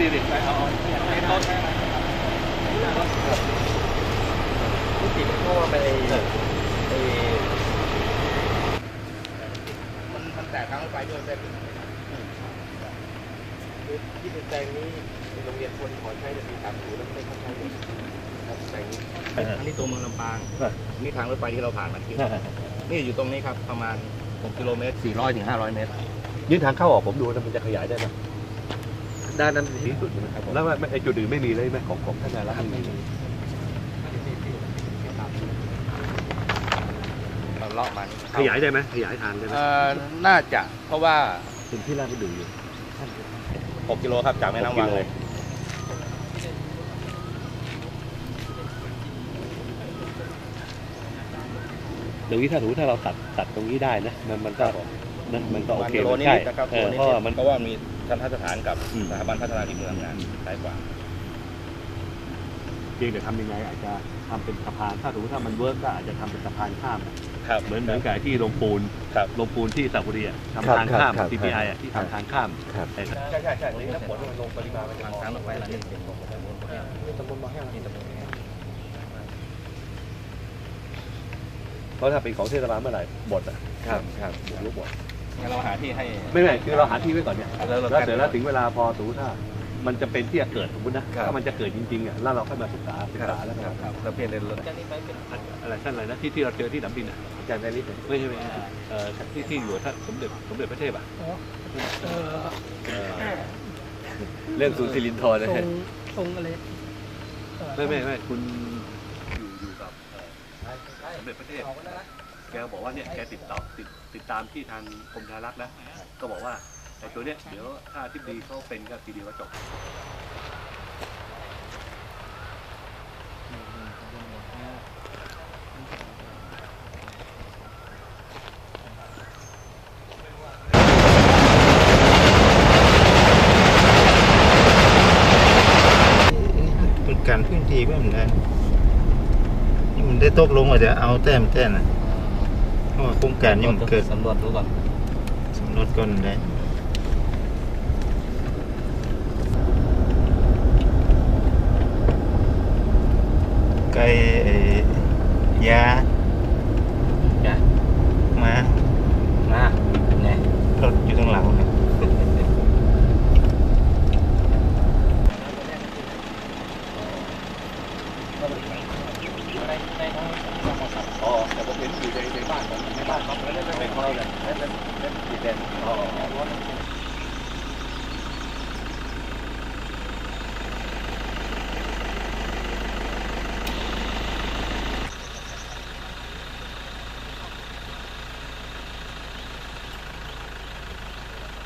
ดีดิไปเอาไอ้ต้นที่ติดเพราะว่าไปไอ้มันมันแตกทางรถไฟด้วยเส้นที่เป็นแปลงนี้โรงเรียนควรขอใช้ในปีสามศูนย์แล้วไม่ได้เข้าใช้เลยครับแปลงนี้อันนี้ตัวเมืองลำปางนี่ทางรถไฟที่เราผ่านมาที่นี่อยู่ตรงนี้ครับประมาณ6กิโลเมตร400ถึง500 เมตร ยื่นทางเข้าออกผมดูนะมันจะขยายได้ไหม ด้านนั้นที่สุดนะครับแล้วไม่ไอ้จุดอื่นไม่มีเลยไหมของของท่านนายรัฐไม่มีเราเลาะมันขยายได้ไหมขยายทางได้ไหมเอ่อน่าจะเพราะว่าเป็นที่ราชบุรีอยู่6กิโลครับจากแม่น้ำวังเลยตรงนี้ถ้าสมมติถ้าเราตัดตัดตรงนี้ได้นะ มันมันก็นะมันก็โอวันเคกิโลมันนิใกล้ดๆนะครับเอตัวอนี้เพราะว่ามันเพราะว่ามี ทันทสถานกับอืม สถาบันพัฒนาฝีมือทำงานใกล้กว่า เพียงแต่ทำยังไงอาจจะทำเป็นสะพานถ้าสมมติถ้ามันเวิร์กก็อาจจะทำเป็นสะพานข้ามครับเหมือนเหมือนกับที่ลงปูนครับ ลงปูนที่สระบุรีอะครับทำทางข้าม ครับ TPI อะที่ครับทำทางข้ามครับแต่ใช่ใช่ใช่ตรงนี้ถ้าฝนมันลงปริมาณมันจะทางพอทางรถไฟละนี่เป็นของตำบลบ่อแห้งตำบลบ่อแห้งนี่ตำบลบ่อแห้งเพราะถ้าเป็นของเทศบาลเมื่อไหร่หมดอะครับครับหมดลูกหมด งั้นเราหาที่ให้ ไม่ไม่คือเราหาที่ไว้ก่อนเนี่ยแล้วเราแล้วเดี๋ยวแล้วถึงเวลาพอสมมติถ้า มันจะเป็นที่จะเกิดสมมตินะถ้ามันจะเกิดจริงๆอะแล้วเราค่อยมาศึกษาศึกษาแล้วก็ครับครับแล้วเปลี่ยนเลยรถอะไรท่านอะไรนะที่ที่เราเจอที่ดำดินอะอาจารย์แมริสเนี่ยไม่ใช่ไม่ใช่เอ่อที่ที่อยู่ท่านสมเด็จสมเด็จพระเทพอะเออเรื่องศูนย์สิรินทรนะตรฮะงตรงอะไรเอ่อไม่ไม่ไม่คุณอยู่อยู่กับเอ่อสมเด็จพระเทพ แกบอกว่าเนี่ยแกติดต่อติดติดตามที่ทางกรมธนารักษ์แล้วก็บอกว่าไอ้ตัวเนี้ยเดี๋ยวถ้าที่ดีเขาเป็นก็ทีเดียวก็จบเป็นการพื้นที่ไม่เหมือนกันนี่มันได้ตกลงว่าจะเอาแต้มแต้มนะ nhưng mà không kèm nhưng mà cực sầm luật đúng không luật còn đấy. Cây ờ, da. Yeah. อ๋อแต่ผมเห็นอยู่ในในบ้านในบ้านเขาไม่ไม่ไม่เขาเลยไม่ไม่ไม่ติดแดงอ๋อ